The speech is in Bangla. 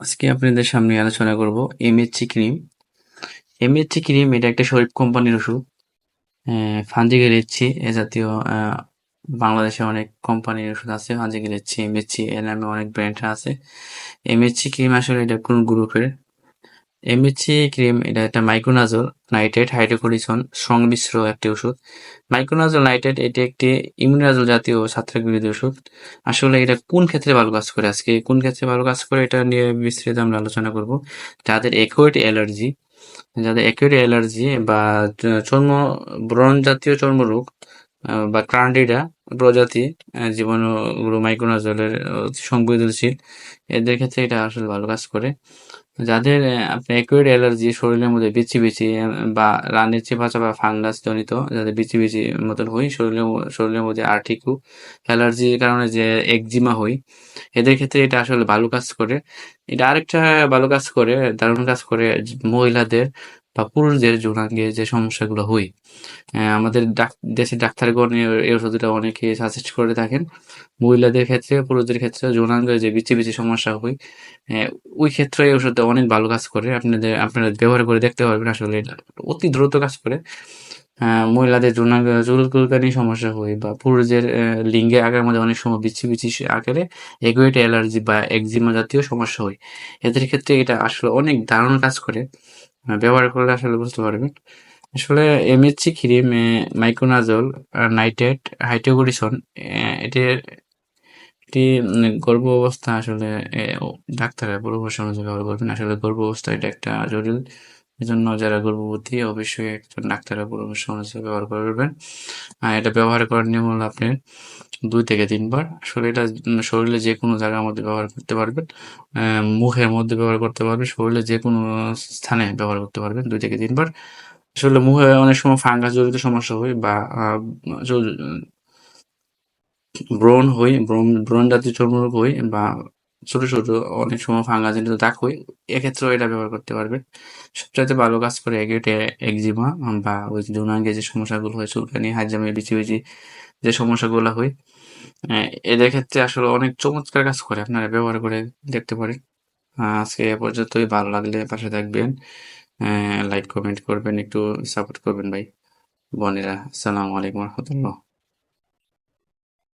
আজকে আপনাদের সামনে আলোচনা করব এমএচসি ক্রিম এমএচসি ক্রিম এটা একটা শরীফ কোম্পানির ওষুধ। ফাঞ্জিগের এসছি এ জাতীয় বাংলাদেশে অনেক কোম্পানির ওষুধ আছে। ফাঞ্জিগের এসছি এমএচসি এর নামে অনেক ব্র্যান্ড আছে। এমএচসি ক্রিম আসলে এটা কোন গ্রুপের এমএচসি ক্রিম এটা একটা মাইক্রোনাজল নাইট্রেট হাইড্রোকোরিসন সংমিশ্র একটি ওষুধ। মাইক্রোনাজল নাইট্রেট এটি একটি ইমিউনাজল জাতীয় ছত্রাক বিরোধী ওষুধ। আসলে এটা কোন ক্ষেত্রে ভালো কাজ করে? আজকে কোন ক্ষেত্রে ভালো কাজ করে এটা নিয়ে বিস্তারিত আমরা আলোচনা করব। যাদের একুয়েট অ্যালার্জি যাদের একুয়েট অ্যালার্জি বা চর্ম, ব্রণ জাতীয় চর্মরোগ বা ক্রান্ডিডা প্রজাতি জীবাণুগুলো মাইক্রোনাজলের সংবেদনশীল, এদের ক্ষেত্রে এটা আসলে ভালো কাজ করে। যাদের আপনার অ্যালার্জি শরীরের মধ্যে বিচি বিচি বা রানের চেপাচা বা ফাঙ্গাস জনিত যাদের বিচি বিচি মতন হই, শরীরের শরীরের মধ্যে আর্টিকু অ্যালার্জির কারণে যে একজিমা হই, এদের ক্ষেত্রে এটা আসলে ভালো কাজ করে। এটা আরেকটা ভালো কাজ করে, দারুণ কাজ করে, মহিলাদের বা পুরুষদের যৌনাঙ্গে যে সমস্যাগুলো হয় আমাদের দেশের ডাক্তারগণ এই ওষুধটা অনেকে সাজেস্ট করে থাকেন। মহিলাদের ক্ষেত্রে, পুরুষদের ক্ষেত্রে যৌনাঙ্গে যে বিচি বিচি সমস্যা হয় ওই ক্ষেত্রে এই ওষুধটা অনেক ভালো কাজ করে। আপনাদের, আপনারা ব্যবহার করে দেখতে পারবেন আসলে অতি দ্রুত কাজ করে। মহিলাদের যৌনাঙ্গ চুলকানি সমস্যা হয় বা পুরুষদের লিঙ্গে আকার মধ্যে অনেক সময় বিচ্ছি বিচ্ছি আকারে এগুয়েট অ্যালার্জি বা একজিমা জাতীয় সমস্যা হয়। এদের ক্ষেত্রে এটা আসলে অনেক দারুণ কাজ করে। ব্যবহার করলে আসলে বুঝতে পারবেন। আসলে এমএচসি ক্রিম মাইক্রোনাজল নাইট্রেট হাইড্রোকোরিসন এটির একটি গর্ভ অবস্থা আসলে ডাক্তারের পরামর্শ অনুযায়ী ব্যবহার করবেন। আসলে গর্ভ অবস্থা এটা একটা জটিল এজন্য যারা গর্ভবতী, অবশ্যই একজন ডাক্তারের পরামর্শ অনুযায়ী ব্যবহার করবেন আর এটা ব্যবহার করার নিয়ম হলো আপনি দুই থেকে তিনবার আসলে এটা শরীরে যে কোনো জায়গার মধ্যে ব্যবহার করতে পারবেন। মুখের মধ্যে ব্যবহার করতে পারবেন, শরীরে যে কোনো স্থানে ব্যবহার করতে পারবেন দুই থেকে তিনবার। আসলে মুখে অনেক সময় ফাঙ্গাস জড়িত সমস্যা হয় বা ব্রণ হই ব্রণ ব্রণ জাতীয় চর্মরোগ হই বা ছোট ছোট অনেক সময় ফাঙ্গাস জনিত দাগ এক্ষেত্রেও এটা ব্যবহার করতে পারবেন সবচাইতে ভালো কাজ করে এগেটে একজিমা বা ওই যে যৌনাঙ্গে যে সমস্যাগুলো হয়, চুলকানি, হাইজামে বিচি বিচি যে সমস্যাগুলো হয় এদের ক্ষেত্রে আসলে অনেক চমৎকার কাজ করে আপনারা ব্যবহার করে দেখতে পারেন। আজকে এ পর্যন্তই। ভালো লাগলে পাশে থাকবেন। লাইক কমেন্ট করবেন, একটু সাপোর্ট করবেন ভাই। বোনেরা, আসসালামু আলাইকুম রহমতুল্লাহ।